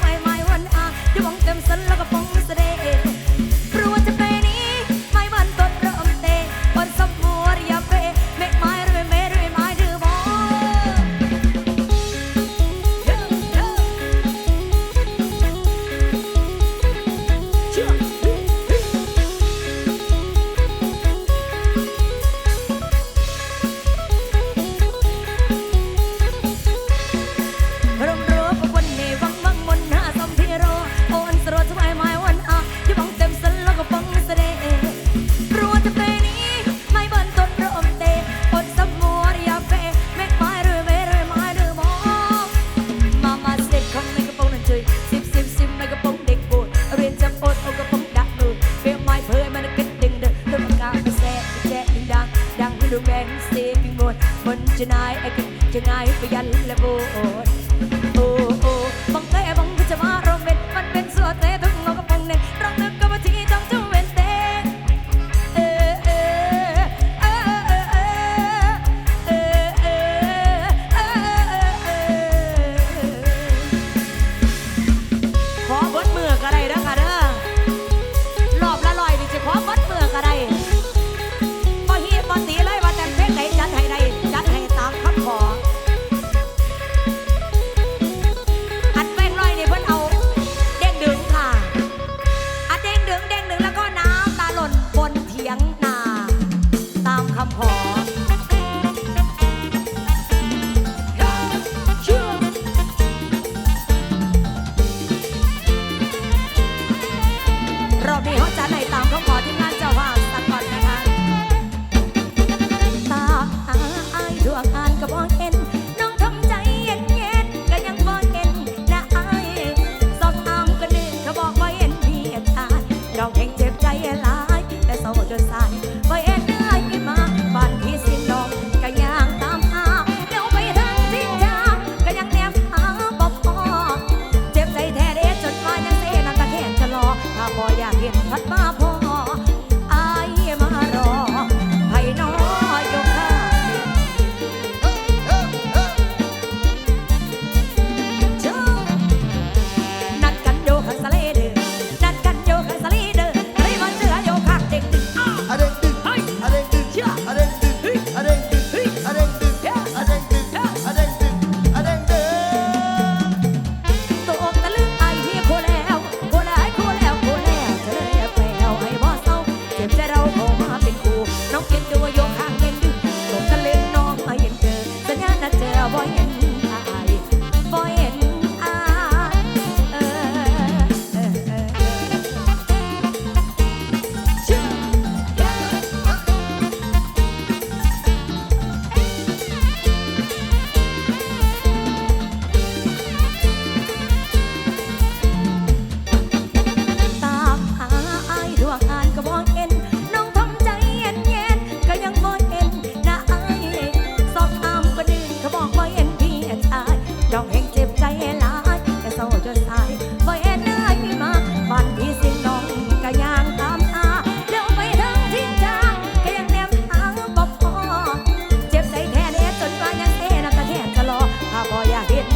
ไม่ไม้วันอาดวงเต็มสันแล้วก็ปอง จะนายไอ้กันจะนายไปยันและโบ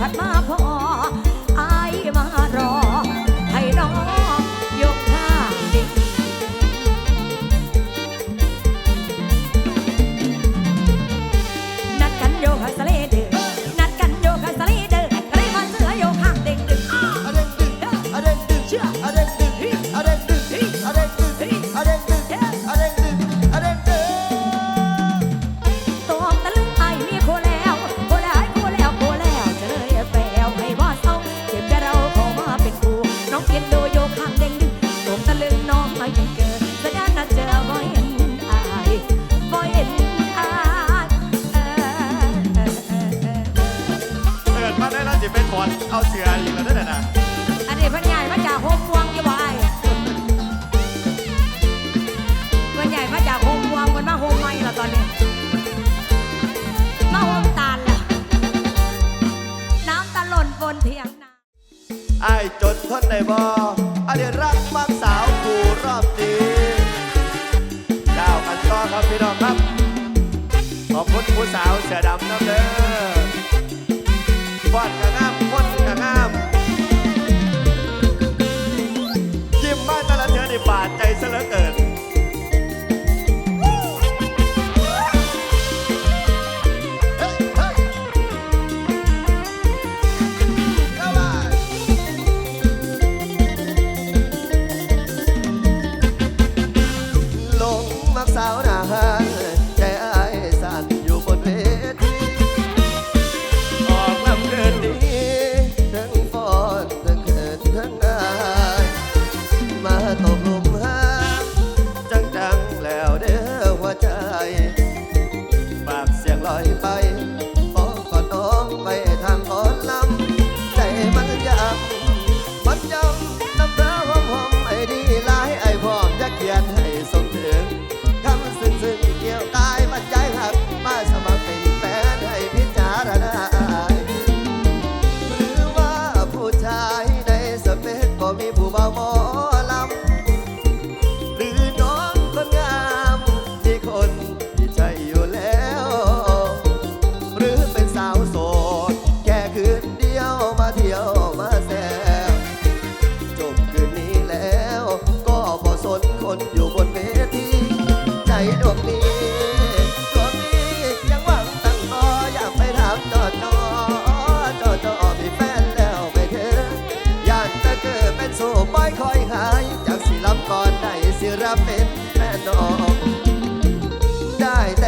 at my one. Out here died.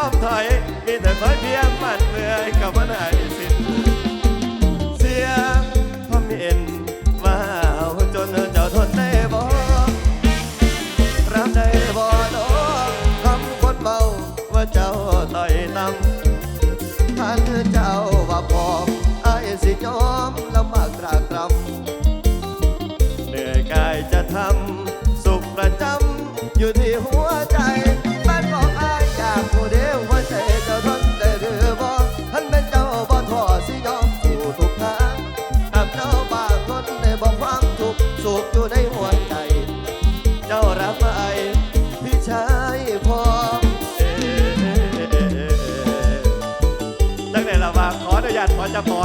am taie, mi de fai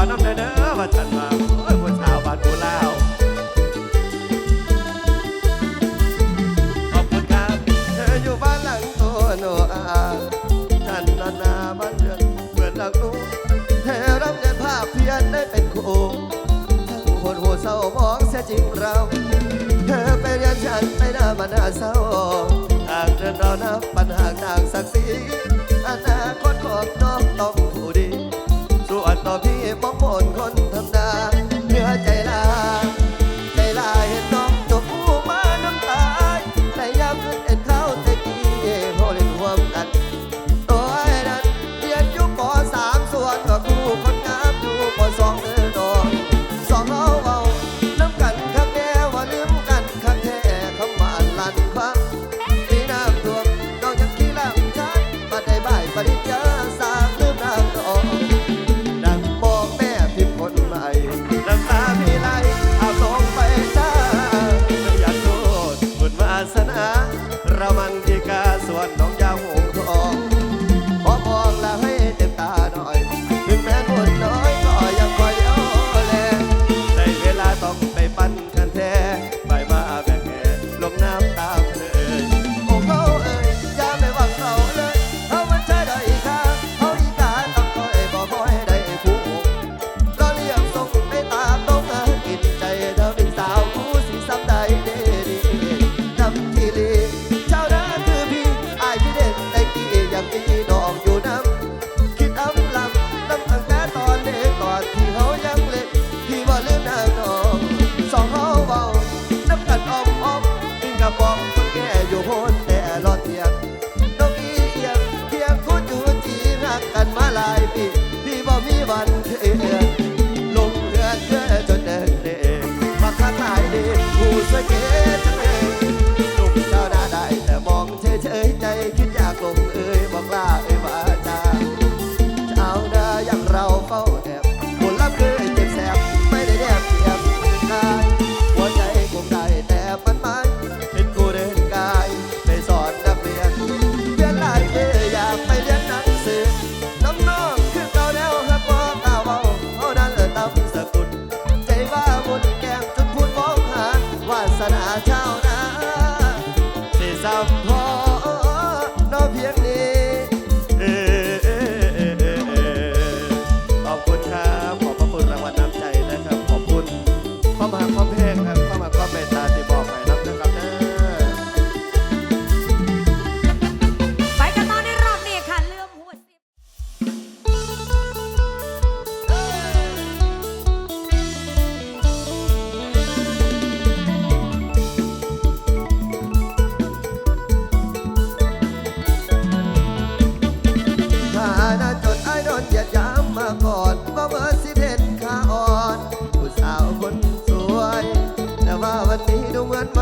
น้ำเด้อว่าฉันมาโอ้ยผู้สาวบ้านผู้ลาวขอบคุณครับเธออยู่บ้านหลังตัวโนอาฉันนานาบ้านเรือนเหมือนหลังนู้เธอรับเงินภาพเพียนได้เป็นครูทั้งคนหัวเศร้ามองเสียจริงเรา เธอไปเรียนฉันไปหน้ามันหาเศร้าต่างเดินรานับปัญหาต่างศักดิ์ศรีอนาคตของ again.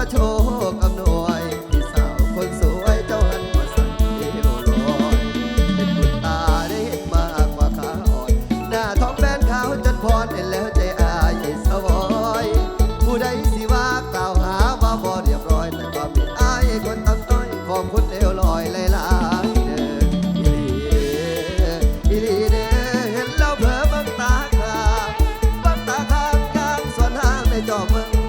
โชคอำนวยที่สาวคนสวยเจ้าหันมาสั่งเอวลอยเป็นคุณตาได้เห็นมากกว่าขาอ่อน หน้าท้องแบนขาวจนพรเห็นแล้วใจอายสวอย ผู้ใดสิว่ากล่าวหาว่าบ่เรียบร้อย แต่ความเป็นอายคนต่ำต้อยของคุณเลวลอยเลายเด้ออีลีเด้อเห็นแล้วเผลอบังตาข้างบังตาข้างกลางส่วนห้างในจอเมือง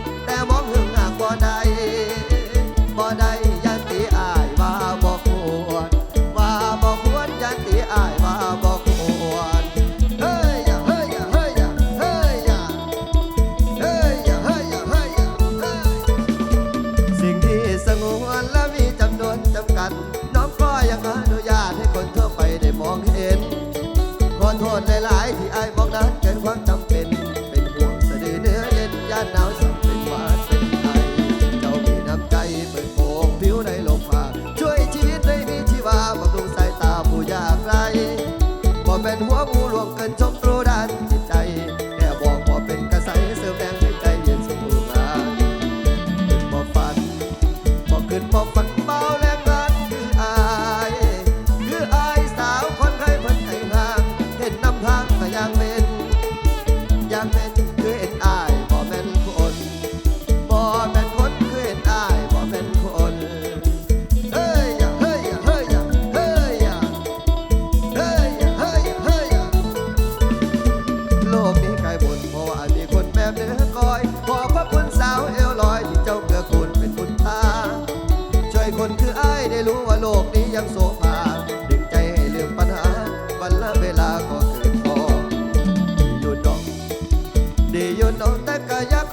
ดีอยู่นนแตะก็ยัก